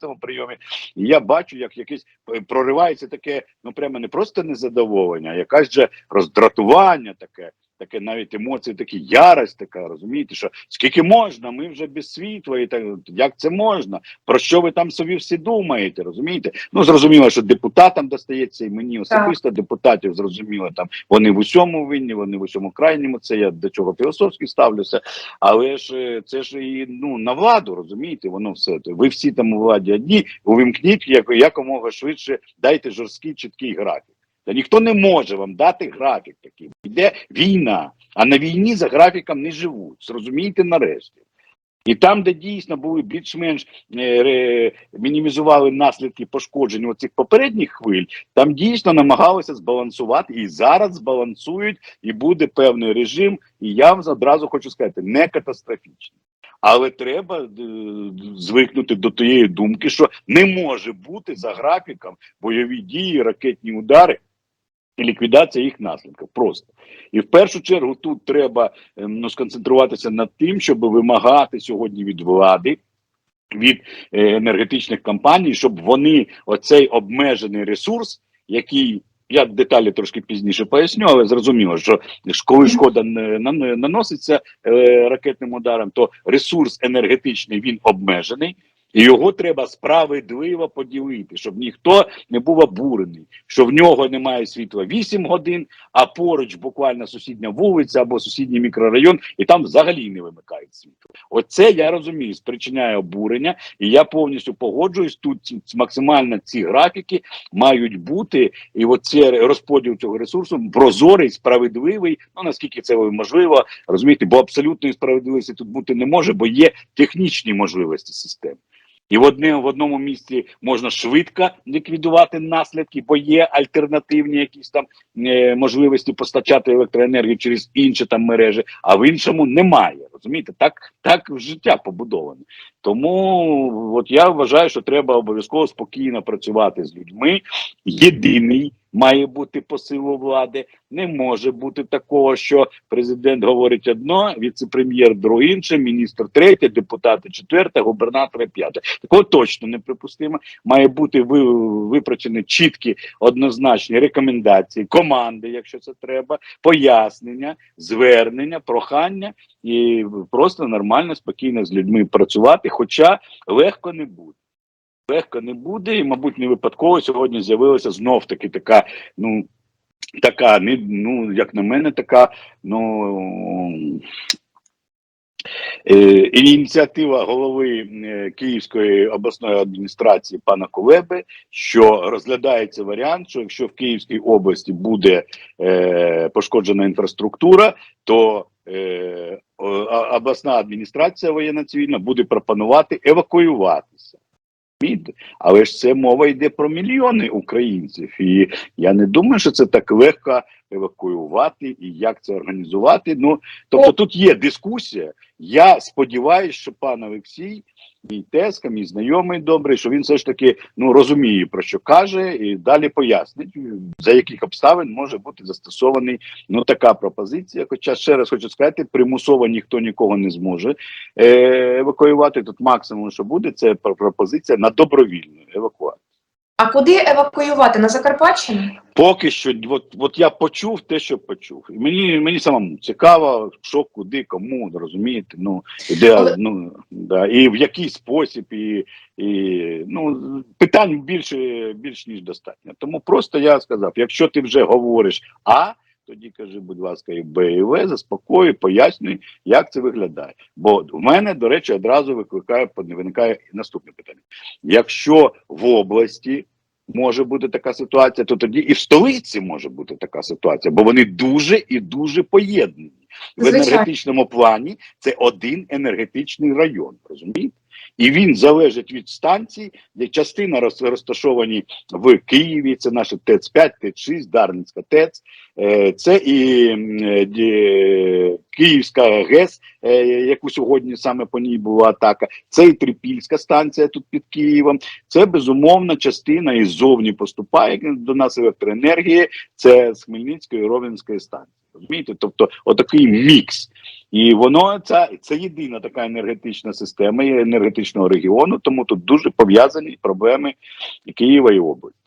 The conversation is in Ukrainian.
цьому прийомі. І я бачу, як якесь е, проривається таке, ну прямо не просто незадоволення, а якась же роздратування таке. Таке навіть емоції, такі ярость така, розумієте, що скільки можна, ми вже без світла, і так як це можна? Про що ви там собі всі думаєте? Розумієте? Ну зрозуміло, що депутатам достається, і мені особисто депутатів зрозуміло, там вони в усьому винні, вони в усьому крайньому. Це я до чого філософськи ставлюся. Але ж е, це ж і ну на владу, розумієте, воно все ви всі там у владі одні, увімкніть як, якомога швидше, дайте жорсткий чіткий графік. Та ніхто не може вам дати графік такий. Йде війна, а на війні за графіком не живуть. Зрозумійте нарешті. І там, де дійсно були більш-менш е, мінімізували наслідки пошкоджень оцих попередніх хвиль, там дійсно намагалися збалансувати і зараз збалансують, і буде певний режим. І я вам одразу хочу сказати, не катастрофічний. Але треба е, звикнути до тієї думки, що не може бути за графіком бойові дії, ракетні удари і ліквідація їх наслідків. Просто і в першу чергу тут треба ем, ну, сконцентруватися над тим, щоб вимагати сьогодні від влади. Від е, енергетичних компаній, щоб вони оцей обмежений ресурс, який я деталі трошки пізніше поясню, але зрозуміло, що коли шкода не- наноситься е, ракетним ударом, то ресурс енергетичний він обмежений, і його треба справедливо поділити, щоб ніхто не був обурений, що в нього немає світла 8 годин, а поруч буквально сусідня вулиця або сусідній мікрорайон, і там взагалі не вимикають світло. Оце я розумію, спричиняє обурення, і я повністю погоджуюсь. Тут максимально ці графіки мають бути, і оце розподіл цього ресурсу прозорий, справедливий. Ну наскільки це можливо, розумієте, бо абсолютної справедливості тут бути не може, бо є технічні можливості системи. І в одне в одному місці можна швидко ліквідувати наслідки, бо є альтернативні якісь там е, можливості постачати електроенергію через інші там мережі, а в іншому немає. Розумієте, так, так життя побудоване. Тому от я вважаю, що треба обов'язково спокійно працювати з людьми. Єдиний має бути посилу влади. Не може бути такого, що президент говорить одно, віце-прем'єр друге інше, міністр третє, депутати четверте, губернатори п'яте. Такого точно неприпустимо. Має бути ви, випрацьовані чіткі однозначні рекомендації, команди, якщо це треба, пояснення, звернення, прохання і просто нормально, спокійно з людьми працювати. Хоча легко не буде. Легко не буде, і, мабуть, не випадково сьогодні з'явилася знов таки така, ну така, ну як на мене, така ну. Е, ініціатива голови е, Київської обласної адміністрації пана Кулеби, що розглядається варіант, що якщо в Київській області буде е, пошкоджена інфраструктура, то е, обласна адміністрація воєнна цивільна буде пропонувати евакуюватися. Розумієте? Але ж це мова йде про мільйони українців, і я не думаю, що це так легко евакуювати і як це організувати. Ну тобто тут є дискусія. Я сподіваюся, що пан Олексій, мій тезка, мій знайомий добрий, що він все ж таки ну розуміє про що каже, і далі пояснить, за яких обставин може бути застосований ну така пропозиція. Хоча ще раз хочу сказати, примусово ніхто нікого не зможе е, евакуювати. Тут максимум, що буде, це пропозиція на добровільну евакуацію. А куди евакуювати? На Закарпатщину? Поки що, от, от я почув те, що почув. І мені, мені самому цікаво, що куди, кому, розумієте, ну, де, Але- ну, да, і в який спосіб, і, і ну, питань більше, більш ніж достатньо. Тому просто я сказав, якщо ти вже говориш А, тоді кажи, будь ласка, і Б, і В, пояснюй, як це виглядає. Бо в мене, до речі, одразу викликає, виникає наступне питання. Якщо в області може бути така ситуація, то тоді і в столиці може бути така ситуація, бо вони дуже і дуже поєднані. В енергетичному плані це один енергетичний район, розумієте? І він залежить від станцій, де частина розташовані в Києві, це наша ТЕЦ-5, ТЕЦ-6, Дарницька ТЕЦ, е, це і е, ді- Київська ГЕС, е, яку сьогодні саме по ній була атака, це і Трипільська станція тут під Києвом. Це безумовна частина і ззовні поступає до нас електроенергії. Це з Хмельницької Ровенської станції. Розумієте? Тобто, отакий мікс. І воно це, це єдина така енергетична система енергетичного регіону, тому тут дуже пов'язані проблеми Києва і області.